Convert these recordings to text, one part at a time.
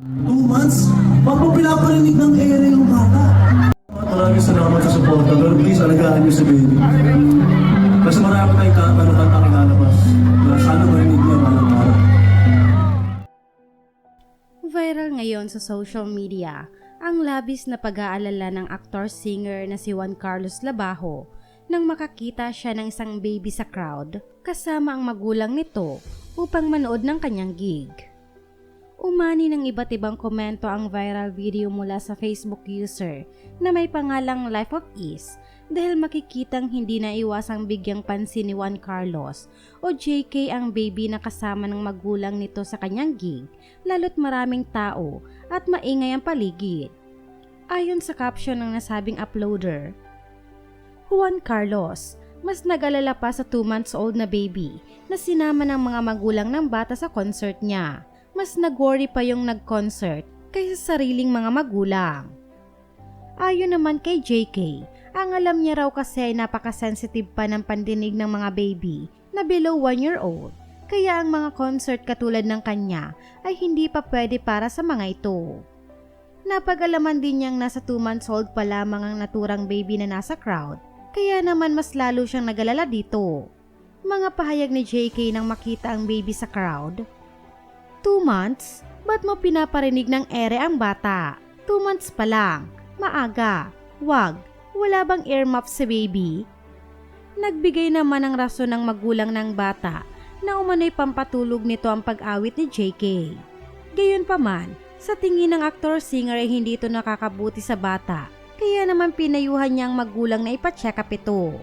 Two months? Ba't mo pinaparinig ng ere yung bata? Maraming salamat sa suporta, pero please alagaan niyo si baby. Kasi marami tayong ka- kantang ilalabas. Na sana marinig niya malang araw. Viral ngayon sa social media ang labis na pag-aalala ng aktor-singer na si Juan Carlos Labajo nang makakita siya ng isang baby sa crowd kasama ang magulang nito upang manood ng kanyang gig. Umani ng iba't ibang komento ang viral video mula sa Facebook user na may pangalang Life of Ease dahil makikitang hindi na iwasang bigyang pansin ni Juan Carlos o JK ang baby na kasama ng magulang nito sa kanyang gig lalo't maraming tao at maingay ang paligid. Ayon sa caption ng nasabing uploader, Juan Carlos, mas nag-alala pa sa 2 months old na baby na sinama ng mga magulang ng bata sa concert niya. Mas nag-worry pa yung nag-concert kaysa sa sariling mga magulang. Ayon naman kay JK, ang alam niya raw kasi napaka-sensitive pa ng pandinig ng mga baby na below 1 year old. Kaya ang mga concert katulad ng kanya ay hindi pa pwede para sa mga ito. Napag-alaman din niyang nasa 2 months old pa lamang ang naturang baby na nasa crowd, kaya naman mas lalo siyang nagalala dito. Mga pahayag ni JK nang makita ang baby sa crowd. 2 months? Ba't mo pinaparinig ng ere ang bata? 2 months pa lang. Maaga. Wag. Wala bang earmuff si baby? Nagbigay naman ng rason ng magulang ng bata na umano'y pampatulog nito ang pag-awit ni JK. Gayunpaman, sa tingin ng aktor-singer ay hindi ito nakakabuti sa bata, kaya naman pinayuhan niya ang magulang na ipacheck up ito.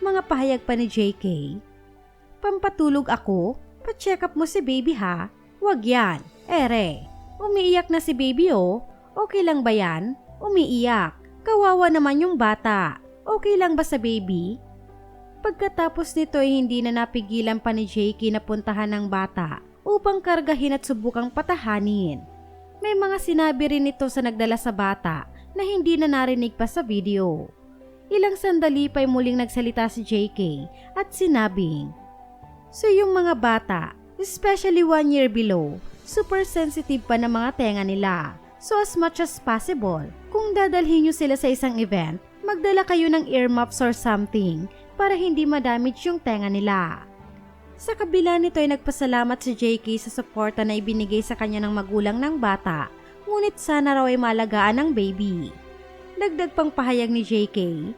Mga pahayag pa ni JK, Pampatulog ako? Pa-check up mo si baby ha? Wag yan, ere. Umiiyak na si baby oh. Okay lang ba yan? Umiiyak. Kawawa naman yung bata. Okay lang ba sa baby? Pagkatapos nito ay hindi na napigilan pa ni JK na puntahan ng bata upang kargahin at subukang patahanin. May mga sinabi rin ito sa nagdala sa bata na hindi na narinig pa sa video. Ilang sandali pa'y muling nagsalita si JK at sinabing, So yung mga bata, especially one year below, super sensitive pa ng mga tenga nila. So as much as possible, kung dadalhin nyo sila sa isang event, magdala kayo ng earmuffs or something para hindi madamage yung tenga nila. Sa kabila nito ay nagpasalamat si JK sa suporta na ibinigay sa kanya ng magulang ng bata, ngunit sana raw ay malagaan ng baby. Dagdag pang pahayag ni JK,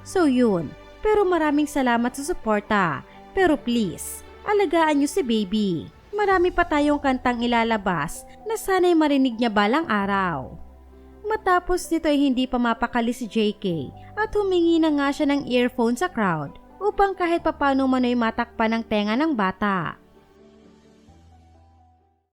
So yun, pero maraming salamat sa suporta. Pero please, alagaan niyo si baby. Marami pa tayong kantang ilalabas na sana'y marinig niya balang araw. Matapos nito ay hindi pa mapakali si JK at humingi na nga siya ng earphone sa crowd upang kahit papano man ay matakpan ng tenga ng bata.